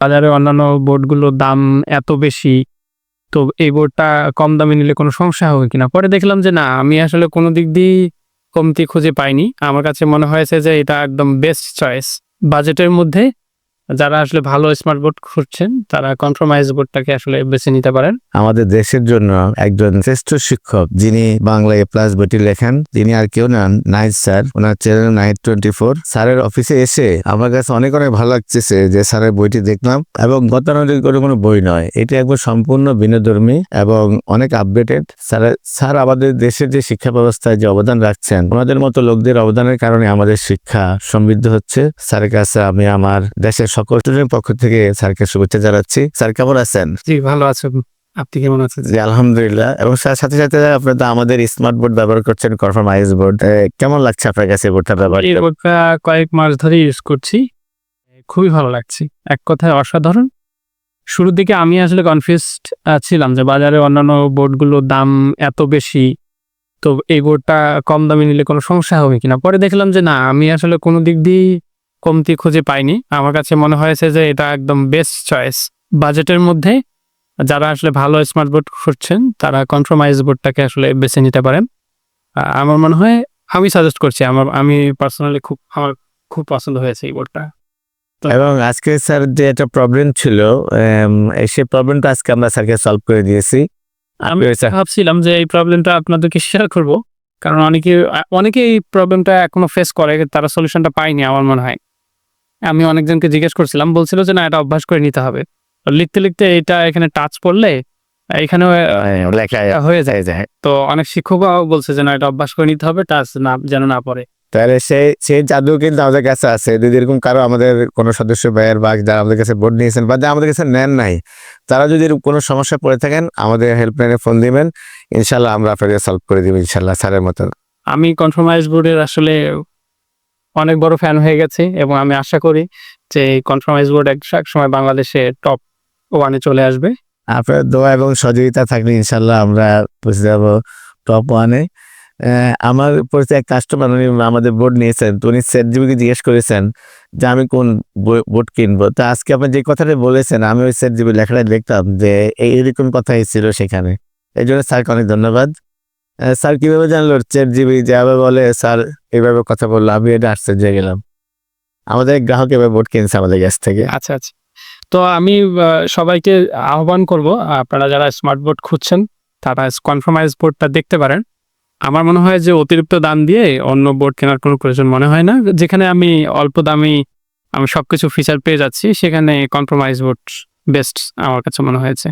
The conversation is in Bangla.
বাজারে অন্যান্য বোর্ডগুলোর দাম এত বেশি, তো এই বোর্ডটা কম দামে নিলে কোনো সমস্যা হবে কিনা? পরে দেখলাম যে না, আমি আসলে কোনো দিক দিয়েই কমতি খুঁজে পাইনি। আমার কাছে মনে হয়েছে যে এটা একদম বেস্ট চয়েস বাজেটের মধ্যে যারা আসলে ভালো স্মার্ট বোর্ড খুঁজছেন, তারা কম্প্রোমাইজ বোর্ডটাকে আসলে বেছে নিতে পারেন। আমাদের দেশের জন্য একজন শ্রেষ্ঠ শিক্ষক যিনি বাংলায় প্লাস বইটি লেখেন, তিনি আর কেউ নন নাইট স্যার। ওনার চ্যানেল নাইট টোয়েন্টি ফোর স্যারের অফিসে এসে আমার কাছে অনেক অনেক ভালো লাগতেছে যে স্যারের বইটি দেখলাম এবং গতানুগতিক করে কোনো বই নয়। এটি একবার সম্পূর্ণ বিনোধর্মী এবং অনেক আপডেটেড স্যার স্যার আমাদের দেশের যে শিক্ষা ব্যবস্থায় যে অবদান রাখছেন, ওনাদের মতো লোকদের অবদানের কারণে আমাদের শিক্ষা সমৃদ্ধ হচ্ছে। স্যারের কাছে আমি আমার দেশের সকল স্টুডেন্টের পক্ষ থেকে স্যারকে শুভেচ্ছা জানাচ্ছি। স্যার কেমন আছেন? জি ভালো আছেন আপনি কেমন আছেন? জি আলহামদুলিল্লাহ। এবং সাথে সাথে আপনি তো আমাদের স্মার্ট বোর্ড ব্যবহার করছেন কনফার্ম আইএস বোর্ড কেমন লাগছে আপনার কাছে বোর্ডটা ব্যবহার এই বোর্ডটা কয়েক মাস ধরে ইউজ করছি। খুবই ভালো লাগছে। এক কথায় অসাধারণ। শুরুর দিকে আমি আসলে কনফিউজড ছিলাম যে বাজারে অন্যান্য বোর্ডগুলোর দাম এত বেশি তো এই বোর্ডটা কম দামে নিলে কোনো সমস্যা হবে কিনা? পরে দেখলাম যে না আমি আসলে কোনো দিক দিয়েই কমতি খুঁজে পাইনি। আমার কাছে মনে হয়েছে যে এটা একদম বেস্ট চয়েস বাজেটের মধ্যে যারা আসলে ভালো স্মার্ট বোর্ড খুঁজছেন তারা কম্প্রোমাইজ বোর্ডটাকে আসলে বেছে নিতে পারেন। আমার মনে হয় আমি সাজেস্ট করছি আমার আমি পার্সোনালি খুব আমার খুব পছন্দ হয়েছে এই বোর্ডটা এবং আজকে স্যার যে একটা প্রবলেম ছিল সেই প্রবলেমটা আজকে আমরা স্যারকে সলভ করে দিয়েছি। আমি ভাবছিলাম যে এই প্রবলেমটা আপনাদেরকে শেয়ার করব কারণ অনেকে অনেকে এই প্রবলেমটা এখনও ফেস করে তারা সলিউশনটা পায়নি আমার মনে হয়। আমি অনেকজনকে জিজ্ঞেস করছিলাম বলছিল যে না এটা অভ্যাস করে নিতে হবে। লিখতে লিখতে এটা এখানে টাচ পড়লে এখানে হয়ে যায়। যায়। তো অনেক শিক্ষকও বলছে যে না এটা অভ্যাস করে নিতে হবে টাচ না যেন না পড়ে। তাহলে সেই সেই জাদু কিন্তু আমাদের কাছে আছে। যদি এরকম কারও আমাদের কোনো সদস্য ভাইয়ের বা যারা আমাদের কাছে বোর্ড নিয়েছেন বা যারা আমাদের কাছে নেন নাই তারা যদি কোনো সমস্যা পড়ে থাকেন আমাদের হেল্পলাইনে ফোন দিবেন। ইনশাল্লাহ আমরা আপনাদের সলভ করে দিব ইনশাল্লাহ স্যারের মতো আমি কনফার্মাইজ বোর্ডের আসলে অনেক বড় ফ্যান হয়ে গেছি এবং আমি আশা করি যে কনফার্মাইজ বোর্ড এক সময় বাংলাদেশে টপ ওয়ানে চলে আসবে। আপনার দোয়া এবং সহযোগিতা থাকলে ইনশাল্লাহ আমরা পৌঁছে যাব টপ ওয়ানে আমার পরিচিত এক কাস্টমার উনি আমাদের বোর্ড নিয়েছেন, তো উনি জিবিকে জিজ্ঞেস করেছেন যে আমি কোন বোর্ড কিনবো? তো আজকে আপনি যে কথাটা বলেছেন, আমি ওই জিবি লেখাটা দেখতাম যে এইরকম কথাই ছিল সেখানে। এই জন্য স্যারকে অনেক ধন্যবাদ। স্যার কীভাবে জানলো? সেট জিবি যেভাবে বলে, স্যার এইভাবে কথা বলল, আমি এটা আশ্চর্য গেলাম। আমাদের গ্রাহক এবার বোর্ড কিনছে আমাদের কাছ থেকে। আচ্ছা আচ্ছা। তো আমি সবাইকে আহ্বান করব, আপনারা যারা স্মার্ট বোর্ড খুঁজছেন, তারা কনফার্মাইজ বোর্ডটা দেখতে পারেন। আমার মনে হয় যে অতিরিক্ত দাম দিয়ে অন্য বোর্ড কেনার কোনো প্রয়োজন মনে হয় না। যেখানে আমি অল্প দামি, আমি সবকিছু ফিচার পেয়ে যাচ্ছি, সেখানে কম্প্রোমাইজ বোর্ড বেস্ট আমার কাছে মনে হয়েছে।